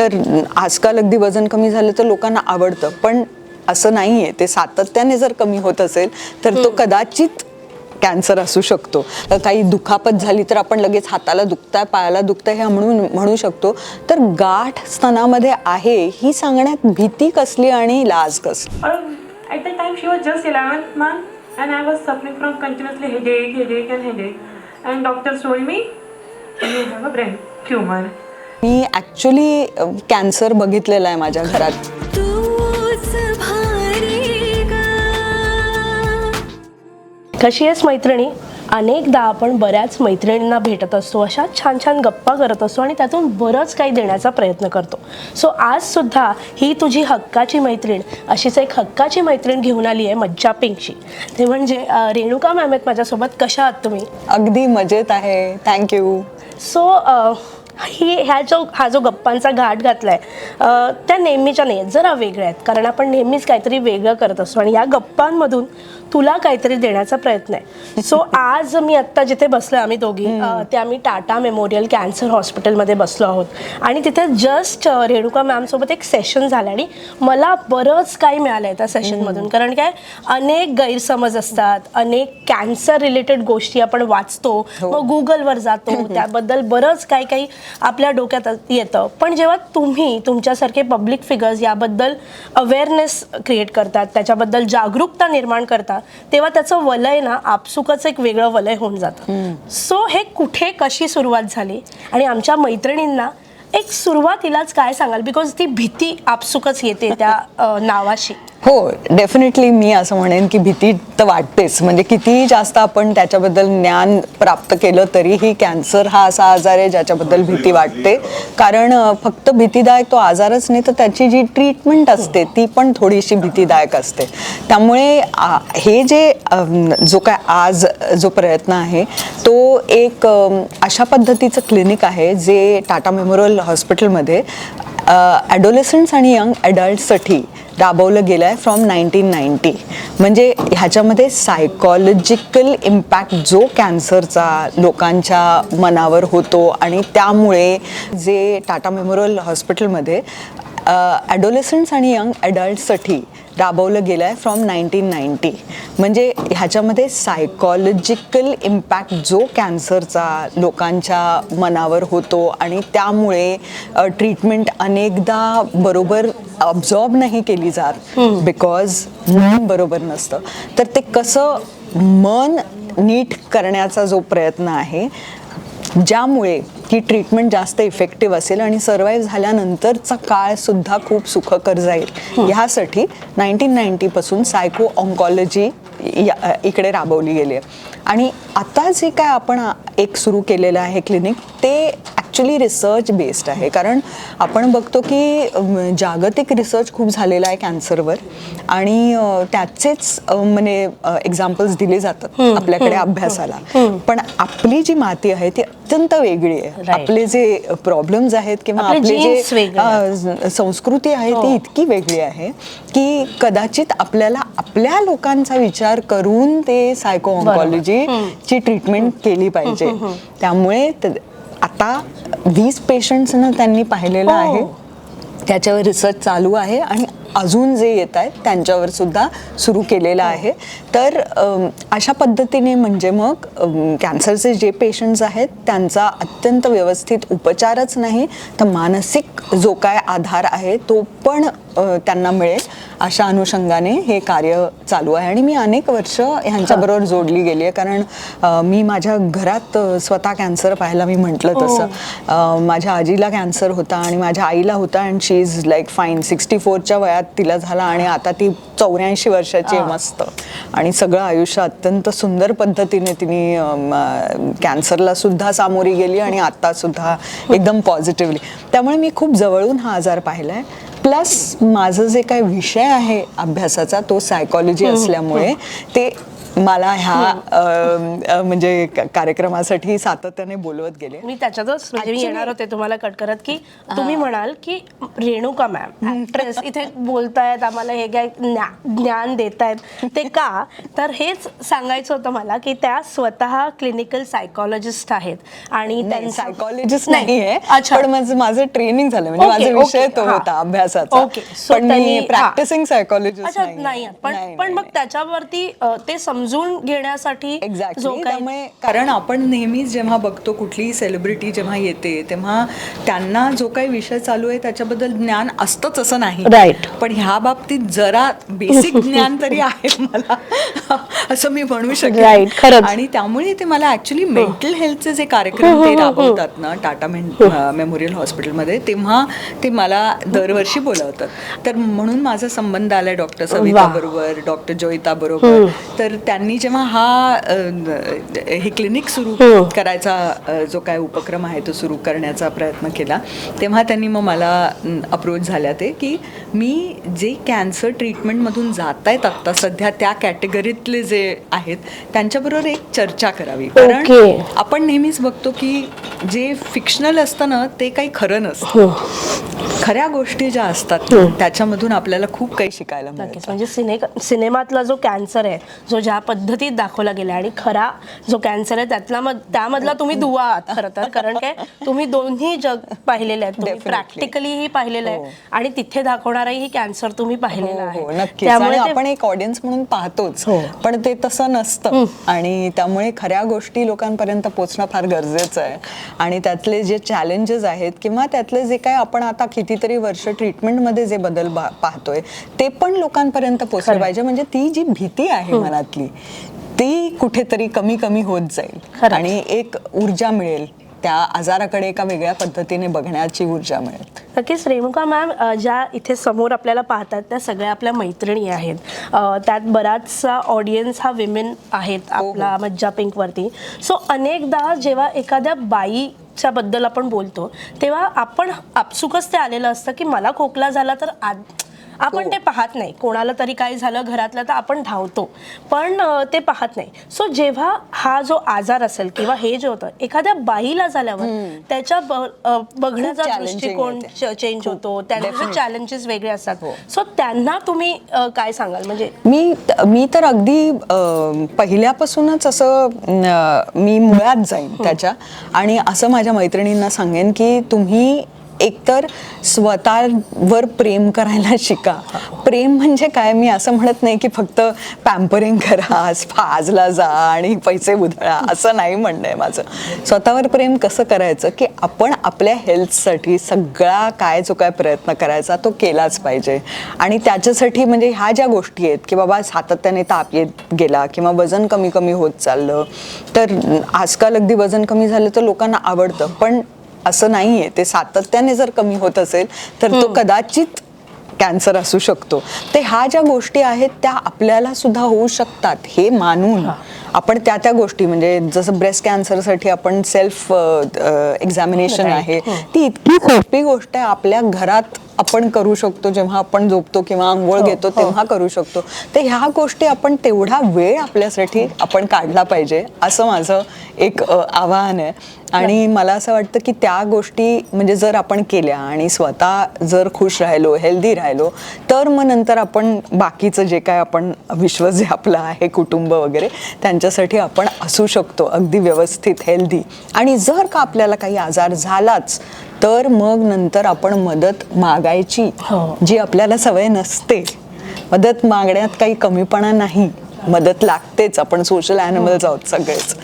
तर आजकाल अगदी वजन कमी झालं तर लोकांना आवडतं पण असं नाही आहे ते सातत्याने जर कमी होत असेल तर तो कदाचित कॅन्सर असू शकतो. काही दुखापत झाली तर आपण लगेच हाताला दुखताय पायाला दुखतंय हे म्हणून म्हणू शकतो. तर गाठ स्तनामध्ये आहे ही सांगण्यात भीती कसली आणि लाज कसली? at that time she was just 11th month and I was suffering from continuously headache, headache and headache. And doctors told me you have a brain tumor. मी ॲक्च्युली कॅन्सर बघितलेला आहे माझ्या घरात. कशी आहेस मैत्रिणी? अनेकदा आपण बऱ्याच मैत्रिणींना भेटत असतो अशा छान छान गप्पा करत असतो आणि त्यातून बरंच काही देण्याचा प्रयत्न करतो. सो आज सुद्धा ही तुझी हक्काची मैत्रीण अशीच एक हक्काची मैत्रीण घेऊन आली आहे मज्जा पिंकची ते म्हणजे रेणुका मॅम आहेत माझ्यासोबत. कशा आहात तुम्ही? अगदी मजेत आहे. थँक्यू सो ही ह्या जो हा जो गप्पांचा घाट घातला आहे त्या नेहमीच्या नाही आहेत जरा वेगळ्या आहेत. कारण आपण नेहमीच काहीतरी वेगळं करत असतो. आणि या गप्पांमधून तुला काहीतरी देण्याचा प्रयत्न आहे. सो आज मी आत्ता जिथे बसलो आम्ही दोघी ते आम्ही टाटा मेमोरियल कॅन्सर हॉस्पिटलमध्ये बसलो आहोत. आणि तिथे जस्ट रेणुका मॅमसोबत एक सेशन झालं आणि मला बरंच काही मिळालं आहे त्या सेशनमधून. कारण काय अनेक गैरसमज असतात अनेक कॅन्सर रिलेटेड गोष्टी आपण वाचतो मग गुगलवर जातो त्याबद्दल बरंच काही काही आपल्या डोक्यात येतं. पण जेव्हा तुम्ही तुमच्यासारखे पब्लिक फिगर्स याबद्दल अवेअरनेस क्रिएट करतात त्याच्याबद्दल जागरूकता निर्माण करतात तेव्हा त्याचं वलय ना आपसुकच एक वेगळं वलय होऊन जातं. सो हे कुठे कशी सुरुवात झाली? आणि आमच्या मैत्रिणींना एक सुरुवातीलाच काय सांगाल? बिकॉज ती भीती आपसुकच येते त्या नावाशी. हो डेफिनेटली मी असं म्हणेन की भीती तर वाटतेच. म्हणजे कितीही जास्त आपण त्याच्याबद्दल ज्ञान प्राप्त केलं तरीही कॅन्सर हा असा आजार आहे ज्याच्याबद्दल भीती वाटते. कारण फक्त भीतीदायक तो आजारच नाही तर त्याची जी ट्रीटमेंट असते ती पण थोडीशी भीतीदायक असते. त्यामुळे हे जे जो काय आज जो प्रयत्न आहे तो एक अशा पद्धतीचं क्लिनिक आहे जे टाटा मेमोरियल हॉस्पिटलमध्ये ॲडोलेसन्ट्स आणि यंग ॲडल्टसाठी राबवलं गेलं आहे फ्रॉम नाईन्टीन नाईन्टी म्हणजे ह्याच्यामध्ये सायकॉलॉजिकल इम्पॅक्ट जो कॅन्सरचा लोकांच्या मनावर होतो आणि त्यामुळे जे टाटा मेमोरियल हॉस्पिटलमध्ये ॲडोलेसन्ट्स आणि यंग ॲडल्टसाठी राबवलं गेलं आहे फ्रॉम नाईन्टीन नाईन्टी म्हणजे ह्याच्यामध्ये सायकॉलॉजिकल इम्पॅक्ट जो कॅन्सरचा लोकांच्या मनावर होतो आणि त्यामुळे ट्रीटमेंट अनेकदा बरोबर अब्झॉर्ब नाही केली जात बिकॉज मन बरोबर नसतं. तर ते कसं मन नीट करण्याचा जो प्रयत्न आहे ज्यामुळे ही ट्रीटमेंट जास्त इफेक्टिव्ह असेल आणि सर्वाईव्ह झाल्यानंतरचा काळ सुद्धा खूप सुखकर जाईल. ह्यासाठी नाईन्टीन नाईन्टीपासून सायको ऑन्कॉलॉजी इकडे राबवली गेली आहे. आणि आता जे काय आपण एक सुरू केलेलं आहे क्लिनिक ते ॲक्च्युली रिसर्च बेस्ड आहे. कारण आपण बघतो की जागतिक रिसर्च खूप झालेला आहे कॅन्सरवर आणि त्याचेच म्हणजे एक्झाम्पल्स दिले जातात आपल्याकडे अभ्यासाला. पण आपली जी माती आहे ती अत्यंत वेगळी आहे. आपले जे प्रॉब्लेम्स आहेत किंवा आपले जे संस्कृती आहे हो. ती इतकी वेगळी आहे की कदाचित आपल्याला आपल्या लोकांचा विचार करून ते सायको ऑन्कॉलॉजी ची ट्रीटमेंट केली पाहिजे. त्यामुळे आता वीस पेशंट्सना त्यांनी पाहिलेलं हो. आहे. त्याच्यावर रिसर्च चालू आहे आणि अजून जे येत आहेत त्यांच्यावर सुद्धा सुरू केलेलं आहे. तर अशा पद्धतीने म्हणजे मग कॅन्सरचे जे पेशंट्स आहेत त्यांचा अत्यंत व्यवस्थित उपचारच नाही तर मानसिक जो काय आधार आहे तो पण त्यांना मिळेल. अशा अनुषंगाने हे कार्य चालू आहे. आणि मी अनेक वर्ष ह्यांच्याबरोबर जोडली गेली आहे. कारण मी माझ्या घरात स्वतः कॅन्सर पाहायला मी म्हटलं तसं. अ, माझ्या आजीला कॅन्सर होता आणि माझ्या आईला होता. And she is like fine sixty फोरच्या वयात तिला झाला आणि आता ती चौऱ्याऐंशी वर्षाची मस्त. आणि सगळं आयुष्य अत्यंत सुंदर पद्धतीने तिने कॅन्सरला सुद्धा सामोरी गेली आणि आता सुद्धा एकदम पॉझिटिव्हली त्यामुळे मी खूप जवळून हा आजार पाहिला आहे प्लस माझं जे काय विषय आहे अभ्यासाचा तो सायकॉलॉजी असल्यामुळे ते मला ह्या अं, म्हणजे कार्यक्रमासाठी सातत्याने बोलवत गेले. मी त्याच्यातच मी येणार होते तुम्हाला कट करत की तुम्ही म्हणाल की रेणुका मॅम ऍक्ट्रेस इथे बोलतायत आम्हाला हे काय ज्ञा- ज्ञान देतायत. ते का? तर हेच सांगायचं होतं मला की त्या स्वतः क्लिनिकल सायकॉलॉजिस्ट आहेत. आणि सायकॉलॉजिस्ट नाही. आहे पण माझं माझं ट्रेनिंग झालं. म्हणजे माझा विषय तो हा. होता अभ्यासाचा. ओके सो पण त्यांनी- मी हा. प्रॅक्टिसिंग सायकॉलॉजिस्ट नाही पण पण मग त्याच्यावरती ते समजून घेण्यासाठी जो एक्झॅक्टली काही त्यामुळे कारण आपण नेहमीच जेव्हा बघतो कुठलीही सेलिब्रिटी जेव्हा येते तेव्हा त्यांना जो काही विषय चालू आहे त्याच्याबद्दल ज्ञान असतंच असं नाही. Right. पण ह्या बाबतीत जरा बेसिक ज्ञान तरी आहे मला असं मी म्हणू शकेन. Right, खरंच. आणि त्यामुळे ते मला ऍक्च्युली मेंटल हेल्थचे जे कार्यक्रम ते राबवतात ना टाटा मेमोरियल हॉस्पिटलमध्ये तेव्हा ते मला दरवर्षी बोलवतात. तर म्हणून माझा संबंध आलाय डॉक्टर सविता. बरोबर डॉक्टर जोईता बरोबर. तर त्यांनी जेव्हा हा हे क्लिनिक सुरू करायचा अ, जो काय उपक्रम आहे तो सुरू करण्याचा प्रयत्न केला तेव्हा त्यांनी मग मला अप्रोच झाल्या ते की मी जे कॅन्सर ट्रीटमेंटमधून जात आहेत आत्ता सध्या त्या कॅटेगरीतले जे आहेत त्यांच्याबरोबर एक चर्चा करावी. कारण. आपण नेहमीच बघतो की जे फिक्शनल असतं ना ते काही खरं नसतं. खऱ्या गोष्टी ज्या असतात त्याच्यामधून आपल्याला खूप काही शिकायला म्हणजे सिने सिनेमातला जो कॅन्सर आहे जो ज्या पद्धतीत दाखवला गेला आणि खरा जो कॅन्सर आहे त्यातला मध त्यामधला तुम्ही दुवा आहात खरं तर. कारण काय तुम्ही दोन्ही जग पाहिलेले आहेत. तुम्ही Definitely. प्रॅक्टिकलीही पाहिलेलं आहे आणि तिथे दाखवणारही कॅन्सर तुम्ही पाहिलेला हो, हो, आहे नक्कीच आणि ते- आपण एक ऑडियन्स म्हणून पाहतोच. हो. पण ते तसं नसतं. आणि त्यामुळे खऱ्या गोष्टी लोकांपर्यंत पोहोचणं फार गरजेचं आहे. आणि त्यातले जे चॅलेंजेस आहेत किंवा त्यातले जे काय आपण आता कितीतरी वर्ष ट्रीटमेंटमध्ये जे बदल पाहतोय ते पण लोकांपर्यंत पोहोचलं पाहिजे. म्हणजे ती जी भीती आहे मनातली ती कुठेतरी कमी कमी होत जाईल. आणि एक ऊर्जा मिळेल. त्या आजाराकडे एका वेगळ्या पद्धतीने बघण्याची ऊर्जा मिळेल. नक्कीच रेणुका मॅम ज्या इथे समोर आपल्याला पाहतात त्या सगळ्या आपल्या मैत्रिणी आहेत. त्यात बराचसा ऑडियन्स हा विमेन आहेत आपला मज्जा पिंकवरती सो अनेकदा जेव्हा एखाद्या बाईच्या बद्दल आपण बोलतो तेव्हा आपण आपसुकच ते आलेलं असतं की मला खोकला झाला तर आज आपण ते पाहत नाही. कोणाला तरी काही झालं घरातलं तर आपण धावतो. पण ते पाहत नाही. सो जेव्हा हा जो आजार असेल किंवा हे जे होतं एखाद्या बाईला झाल्यावर त्याच्या बघण्याचा दृष्टिकोन. चेंज होतो. त्यांचे. चॅलेंजेस वेगळे असतात. हो. सो त्यांना तुम्ही काय सांगाल? म्हणजे मी मी तर अगदी पहिल्यापासूनच असं मी मुळात जाईन त्याच्या. आणि असं माझ्या मैत्रिणींना सांगेन की तुम्ही एकतर स्वतःवर प्रेम करायला शिका. प्रेम म्हणजे काय? मी असं म्हणत नाही की फक्त पॅम्परिंग करा फाजला जा आणि पैसे उधळा. असं नाही म्हणणं आहे माझं. स्वतःवर प्रेम कसं करायचं की आपण आपल्या हेल्थसाठी सगळा काय जो काय प्रयत्न करायचा तो केलाच पाहिजे. आणि त्याच्यासाठी म्हणजे ह्या ज्या गोष्टी आहेत की बाबा सातत्याने ताप येत गेला किंवा वजन कमी कमी होत चाललं तर आजकाल अगदी वजन कमी झालं तर लोकांना आवडतं. पण असं नाहीये. ते सातत्याने जर कमी होत असेल तर तो कदाचित कॅन्सर असू शकतो. ते ह्या ज्या गोष्टी आहेत त्या आपल्याला सुद्धा होऊ शकतात हे मानून आपण त्या त्या गोष्टी म्हणजे जसं ब्रेस्ट कॅन्सरसाठी आपण सेल्फ एक्झामिनेशन. आहे. ती इतकी सोपी गोष्ट आहे आपल्या घरात आपण करू शकतो जेव्हा आपण झोपतो किंवा आंघोळ घेतो तेव्हा करू शकतो. तर ह्या गोष्टी आपण तेवढा वेळ आपल्यासाठी आपण काढला पाहिजे असं माझं एक आवाहन आहे. आणि मला असं वाटतं की त्या गोष्टी म्हणजे जर आपण केल्या आणि स्वतः जर खुश राहिलो हेल्दी राहिलो तर मग नंतर आपण बाकीचं जे काय आपण विश्व जे आपलं आहे कुटुंब वगैरे त्यांच्यासाठी आपण असू शकतो. अगदी व्यवस्थित हेल्दी. आणि जर का आपल्याला काही आजार झालाच तर मग नंतर आपण मदत मागायची हो. जी आपल्याला सवय नसते. मदत मागण्यात काही कमीपणा नाही. मदत लागतेच. आपण सोशल ॲनिमल्स आहोत सगळेच.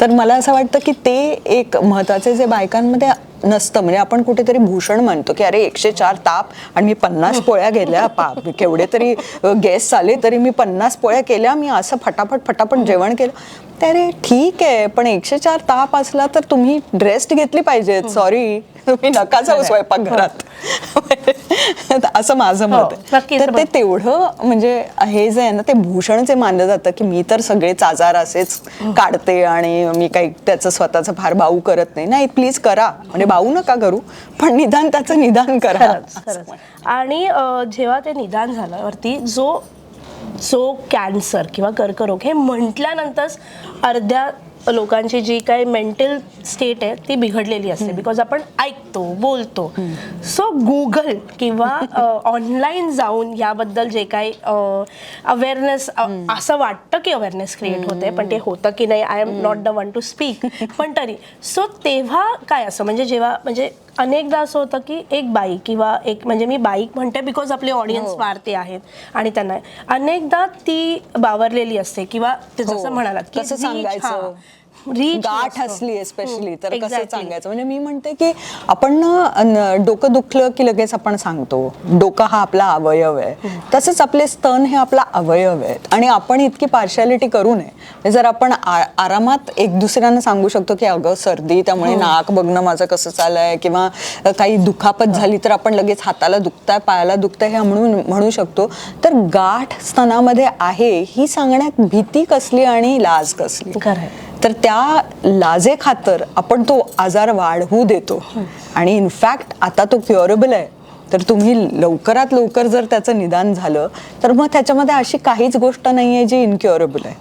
तर मला असं वाटतं की ते एक महत्त्वाचे जे बायकांमध्ये नसतं म्हणजे आपण कुठेतरी भूषण म्हणतो की अरे एकशे चार ताप आणि मी पन्नास पोळ्या गेल्या. पाप केवढे तरी गेस्ट आले तरी मी पन्नास पोळ्या केल्या. मी असं फटाफट फटाफट जेवण केलं. तर अरे ठीक आहे पण एकशे चार ताप असला तर तुम्ही रेस्ट घेतली पाहिजे सॉरी तुम्ही नका जाऊ स्वयंपाक घरात. असं माझं मत हो, आहे नक्कीच तर ते. तेवढं म्हणजे हे जे आहे ना ते भूषण जे मानलं जातं की मी तर सगळेच आजार असेच काढते आणि मी काही त्याचं स्वतःचं फार बाऊ करत नाही. नाही प्लीज करा. म्हणजे बाऊ नका करू पण निदान त्याचं निदान करा. आणि जेव्हा ते निदान झालं वरती जो सो कॅन्सर किंवा कर्करोग हे म्हटल्यानंतरच अर्ध्या लोकांची जी काही मेंटल स्टेट आहे ती बिघडलेली असते. बिकॉज आपण ऐकतो बोलतो. सो गुगल किंवा ऑनलाईन जाऊन याबद्दल जे काही अवेअरनेस असं वाटतं की अवेअरनेस क्रिएट होते पण ते होतं की नाही I am not the one to speak पण तरी सो तेव्हा काय असं? म्हणजे जेव्हा म्हणजे अनेकदा असं होतं की एक बाई किंवा एक म्हणजे मी बाईक म्हणते बिकॉज आपले ऑडियन्स. वाढते आहेत आणि त्यांना. अनेकदा ती बावरलेली असते किंवा जसं हो. म्हणालात की reach? हा, गाठ नसतं. असली स्पेशली तर कसं exactly. सांगायचं? म्हणजे मी म्हणते की आपण ना न- डोकं दुखलं की लगेच आपण सांगतो डोकं हा आपला अवयव आहे. तसंच आपले स्तन हे आपला अवयव आहेत. आणि आपण इतकी पार्शालिटी करू नये. म्हणजे जर आपण आ- आरामात एक दुसऱ्यांना सांगू शकतो की अगं सर्दी त्यामुळे नाक बघणं माझं कसं चाललंय? किंवा काही दुखापत झाली तर आपण लगेच हाताला दुखताय पायाला दुखतंय हे म्हणून म्हणू शकतो. तर गाठ स्तनामध्ये आहे ही सांगण्यात भीती कसली आणि लाज कसली? खरं. तर त्या लाजे खातर आपण तो आजार वाढवू देतो. आणि इनफॅक्ट आता तो क्युअरेबल आहे. तर तुम्ही लवकरात लवकर जर त्याचं निदान झालं तर मग त्याच्यामध्ये अशी काहीच गोष्ट नाही आहे जी इनक्युअरेबल आहे.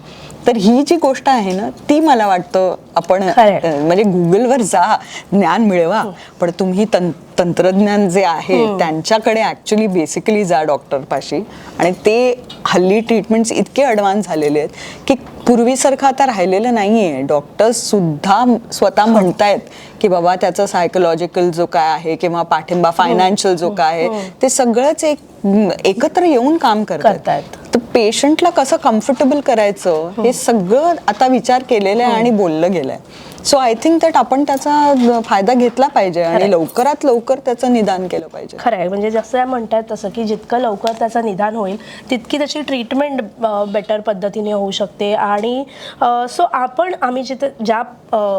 तर ही जी गोष्ट आहे ना ती मला वाटतं आपण म्हणजे गुगलवर जा ज्ञान मिळवा. पण तुम्ही तं तंत्रज्ञान जे आहे त्यांच्याकडे ऍक्च्युली बेसिकली जा डॉक्टर पाशी. आणि ते हल्ली ट्रीटमेंट्स इतके ॲडव्हान्स झालेले आहेत की पूर्वीसारखं आता राहिलेलं नाहीये. डॉक्टर्स सुद्धा स्वतः म्हणतायत की बाबा त्याचं सायकोलॉजिकल जो काय आहे किंवा पाठिंबा फायनान्शियल जो काय आहे ते सगळंच एक एकत्र येऊन काम करतात करतायत. तर पेशंटला कसं कम्फर्टेबल करायचं हे सगळं आता विचार केलेलं आहे आणि बोललं गेलंय. सो आय थिंक दॅट आपण त्याचा फायदा घेतला पाहिजे आणि लवकरात लवकर त्याचं निदान केलं पाहिजे खरं आहे म्हणजे जसं म्हणतात तसं की जितकं लवकर त्याचं निदान होईल तितकी त्याची ट्रीटमेंट बेटर पद्धतीने होऊ शकते आणि सो आपण आम्ही जिथे ज्या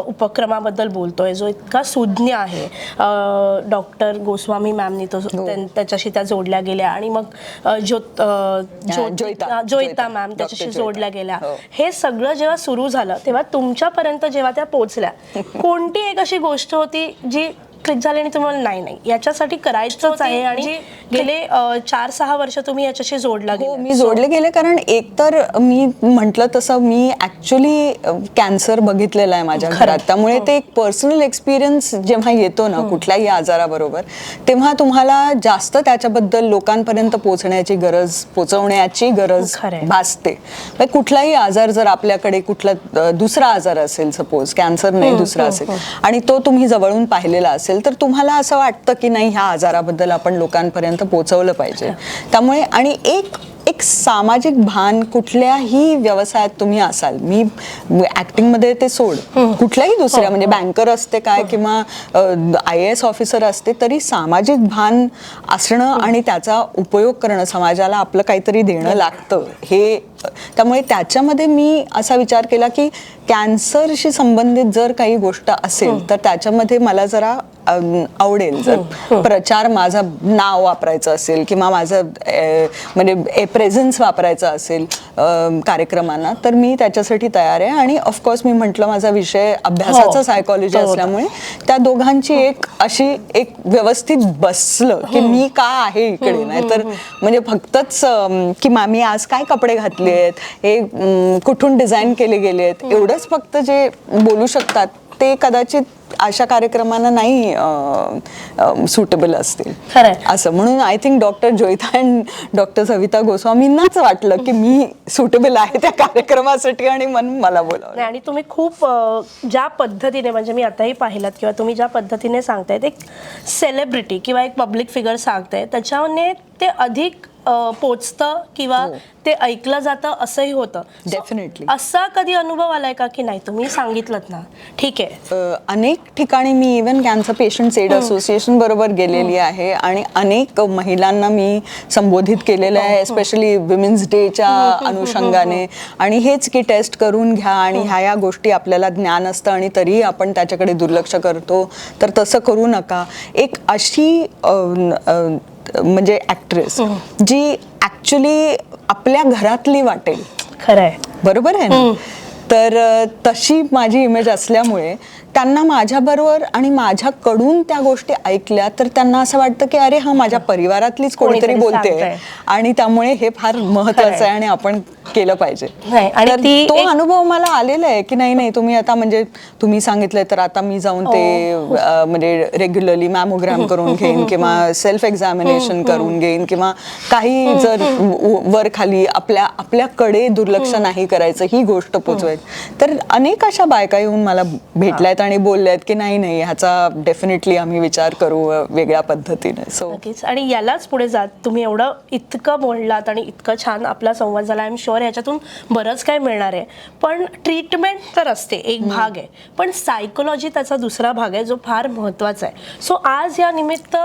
उपक्रमाबद्दल बोलतोय जो इतका सुज्ञ आहे डॉक्टर गोस्वामी मॅमनी तो त्यां- त्याच्याशी त्या जोडल्या गेल्या आणि मग ज्योत जोयता. मॅम. त्याच्याशी. जोडल्या गेल्या हो. हे सगळं जेव्हा सुरू झालं तेव्हा तुमच्यापर्यंत जेव्हा त्या पोहोचल्या कोणती एक अशी गोष्ट होती जी क्लिक झाली आणि तुम्हाला नाही नाही. याच्यासाठी करायचंच आहे आणि गेले चार सहा वर्ष तुम्ही याच्याशी जोडला हो गेला मी जोडले गेले कारण एकतर मी म्हटलं तसं मी ऍक्च्युली कॅन्सर बघितलेला आहे माझ्या घरात. त्यामुळे ते एक पर्सनल एक्सपिरियन्स जेव्हा येतो ना कुठल्याही आजाराबरोबर तेव्हा तुम्हाला जास्त त्याच्याबद्दल लोकांपर्यंत पोहोचण्याची गरज पोचवण्याची गरज. भासते. म्हणजे कुठलाही आजार जर आपल्याकडे कुठला दुसरा आजार असेल सपोज कॅन्सर नाही दुसरा असेल. आणि तो तुम्ही जवळून पाहिलेला असेल. तर तुम्हाला असं वाटतं की नाही ह्या आजाराबद्दल आपण लोकांपर्यंत पोहोचवलं पाहिजे. त्यामुळे आणि एक एक सामाजिक भान कुठल्याही व्यवसायात तुम्ही असाल मी ऍक्टिंगमध्ये ते सोड. कुठल्याही दुसऱ्या म्हणजे बँकर असते काय किंवा आय एस ऑफिसर असते तरी सामाजिक भान असणं आणि त्याचा उपयोग करणं समाजाला आपलं काहीतरी देणं लागतं हे त्यामुळे त्याच्यामध्ये मी असा विचार केला की कॅन्सरशी संबंधित जर काही गोष्ट असेल तर त्याच्यामध्ये मला जरा आवडेल. जर प्रचार माझं नाव वापरायचं असेल किंवा माझं म्हणजे प्रेझन्स वापरायचं असेल कार्यक्रमांना तर मी त्याच्यासाठी तयार आहे. आणि ऑफकोर्स मी म्हटलं माझा विषय अभ्यासाचा हो. सायकॉलॉजी तो होता. असल्यामुळे त्या दोघांची एक अशी एक व्यवस्थित बसलं की मी का आहे इकडे नाही तर म्हणजे फक्तच की मा- मी आज काय कपडे घातले आहेत हे कुठून डिझाईन केले गेले आहेत एवढंच फक्त जे बोलू शकतात ते कदाचित अशा कार्यक्रमांना नाही सुटेबल असतील. खरंय. असं म्हणून I think doctor Joyita and doctor Savita गोस्वामींनाच वाटलं की मी सुटेबल आहे त्या कार्यक्रमासाठी आणि म्हणून मला बोलावलं. आणि तुम्ही खूप ज्या पद्धतीने म्हणजे मी आताही पाहिलात किंवा तुम्ही ज्या पद्धतीने सांगतायत एक सेलिब्रिटी किंवा एक पब्लिक फिगर सांगताय त्याच्याने ते अधिक पोचतं किंवा ते ऐकलं जातं असंही होतं. Definitely. असा कधी अनुभव आलाय का की नाही? तुम्ही सांगितलं ना. ठीक आहे. अनेक ठिकाणी मी even cancer patient aid association बरोबर गेलेली आहे आणि अनेक महिलांना मी संबोधित केलेलं आहे स्पेशली विमेन्स डेच्या अनुषंगाने. आणि हेच की टेस्ट करून घ्या आणि ह्या या गोष्टी आपल्याला ज्ञान असतं आणि तरीही आपण त्याच्याकडे दुर्लक्ष करतो. तर तसं करू नका. एक अशी म्हणजे ऍक्ट्रेस जी ऍक्च्युली आपल्या घरातली वाटेल. खरंय. बरोबर आहे ना? तर तशी माझी इमेज असल्यामुळे त्यांना माझ्याबरोबर आणि माझ्याकडून त्या गोष्टी ऐकल्या तर त्यांना असं वाटतं की अरे हा माझ्या परिवारातलीच कोणीतरी बोलते. आणि त्यामुळे हे फार महत्वाचं आहे आणि आपण केलं पाहिजे. आणि ती अनुभव मला आलेला आहे की नाही नाही तुम्ही आता म्हणजे तुम्ही सांगितलंय तर आता मी जाऊन ते हो. म्हणजे रेग्युलरली मॅमोग्राम करून घेईन किंवा सेल्फ एक्झामिनेशन करून घेईन किंवा काही जर व- वर खाली आपल्या आपल्याकडे दुर्लक्ष नाही करायचं ही गोष्ट पोचवायची. तर अनेक अशा बायका येऊन मला भेटल्यात आणि बोलल्यात की नाही नाही ह्याचा डेफिनेटली आम्ही विचार करू वेगळ्या पद्धतीने. सो नक्कीच. आणि यालाच पुढे जात तुम्ही एवढं इतकं बोललात आणि इतकं छान आपला संवाद झाला. आय एम शुअर याच्यातून बरंच काय मिळणार आहे. पण ट्रीटमेंट तर असते एक भाग आहे. पण सायकोलॉजी त्याचा दुसरा भाग आहे जो फार महत्त्वाचा आहे. सो आज या निमित्त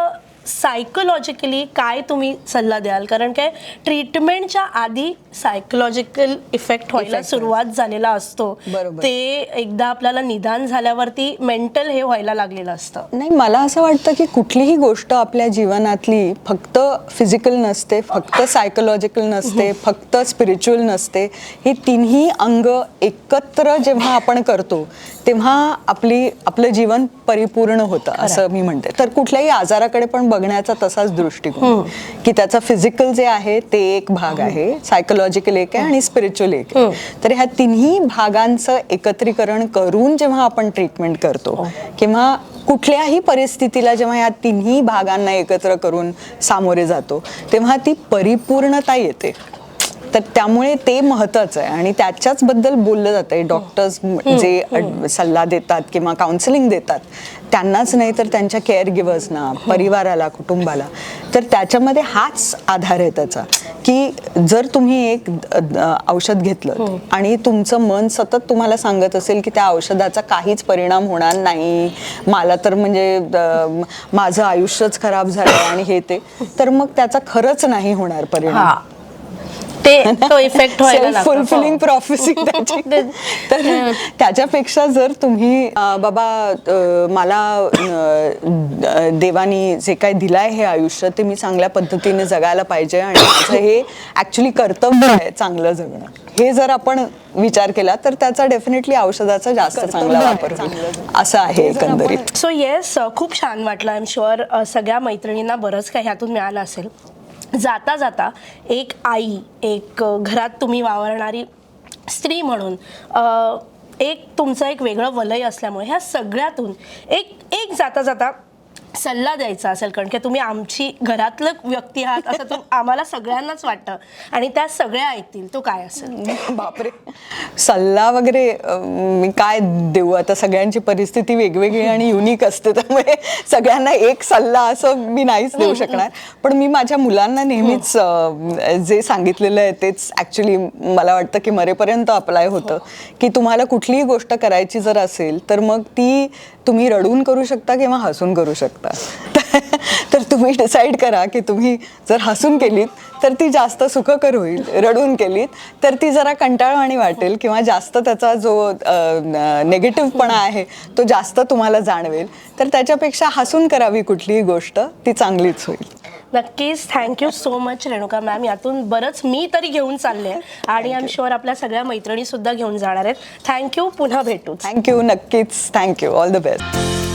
सायकोलॉजिकली काय तुम्ही सल्ला द्याल? कारण काय ट्रीटमेंटच्या आधी सायकोलॉजिकल इफेक्ट व्हायला सुरुवात झालेला असतो. बरोबर. ते एकदा आपल्याला निदान झाल्यावरती मेंटल हे व्हायला लागलेलं असतं. नाही मला असं वाटतं की कुठलीही गोष्ट आपल्या जीवनातली फक्त फिजिकल नसते फक्त सायकोलॉजिकल नसते फक्त स्पिरिच्युअल नसते ही तिन्ही अंग एकत्र जेव्हा आपण करतो तेव्हा आपली आपलं जीवन परिपूर्ण होतं असं मी म्हणते. तर कुठल्याही आजाराकडे पण बघण्याचा तसाच दृष्टिकोन. की त्याचा फिजिकल जे आहे ते एक भाग आहे. सायकोलॉजिकल एक आहे आणि स्पिरिच्युअल एक आहे. तर ह्या तिन्ही भागांचं एकत्रीकरण करून जेव्हा आपण ट्रीटमेंट करतो किंवा कुठल्याही परिस्थितीला जेव्हा या तिन्ही भागांना एकत्र करून सामोरे जातो तेव्हा ती परिपूर्णता येते. तर त्यामुळे ते महत्वाचं आहे. आणि त्याच्याच बद्दल बोललं जातंय. डॉक्टर्स जे सल्ला देतात किंवा काउन्सिलिंग देतात त्यांनाच नाही तर त्यांच्या केअर गिवर्सना परिवाराला कुटुंबाला. तर त्याच्यामध्ये हाच आधार आहे त्याचा. की जर तुम्ही एक औषध घेतलं आणि तुमचं मन सतत तुम्हाला सांगत असेल की त्या औषधाचा काहीच परिणाम होणार नाही मला तर म्हणजे माझं आयुष्यच खराब झालं आणि हे ते तर मग त्याचा खरंच नाही होणार परिणाम. हा. ते तो इफेक्ट व्हायला. फुलफिलिंग प्रॉफिसी तर त्याच्यापेक्षा जर तुम्ही बाबा मला देवानी जे काही दिलंय हे आयुष्य ते मी चांगल्या पद्धतीने जगायला पाहिजे आणि हे ऍक्च्युली कर्तव्य आहे चांगलं जगणं. हे जर आपण विचार केला तर त्याचा डेफिनेटली औषधाचा जास्त चांगला वापर असं आहे एकंदरीत. सो येस खूप छान वाटलं. आय एम शुअर सगळ्या मैत्रिणींना बरंच काही ह्यातून मिळालं असेल. जाता जाता एक आई एक घरात तुम्ही वावरणारी स्त्री म्हणून एक तुमचं एक वेगळं वलय असल्यामुळे ह्या सगळ्यातून एक एक जाता जाता सल्ला द्यायचा असेल कारण की तुम्ही आमची घरातलं व्यक्ती आहात असं तुम आम्हाला सगळ्यांनाच वाटतं. आणि त्या सगळ्या ऐकतील. तो काय असेल? बापरे. सल्ला वगैरे मी काय देऊ? आता सगळ्यांची परिस्थिती वेगवेगळी आणि युनिक असते त्यामुळे सगळ्यांना एक सल्ला असं मी नाहीच देऊ शकणार. पण मी माझ्या मुलांना नेहमीच अं, जे सांगितलेलं आहे तेच ऍक्च्युली मला वाटतं की मरेपर्यंत अप्लाय होतं. की तुम्हाला कुठलीही गोष्ट करायची जर असेल तर मग ती तुम्ही रडून करू शकता किंवा हसून करू शकता. तर तुम्ही डिसाईड करा की तुम्ही जर हसून केलीत तर ती जास्त सुखकर होईल. रडून केलीत तर ती जरा कंटाळवाणी वाटेल किंवा जास्त त्याचा जो नेगेटिव्हपणा आहे तो जास्त तुम्हाला जाणवेल. तर त्याच्यापेक्षा हसून करावी कुठलीही गोष्ट ती चांगलीच होईल. नक्कीच. Thank you so much Renuka ma'am यातून बरंच मी तरी घेऊन चालले आणि आय एम शुअर आपल्या सगळ्या मैत्रिणी सुद्धा घेऊन जाणार आहेत. थँक्यू पुन्हा भेटूच. थँक्यू नक्कीच. Thank you all the best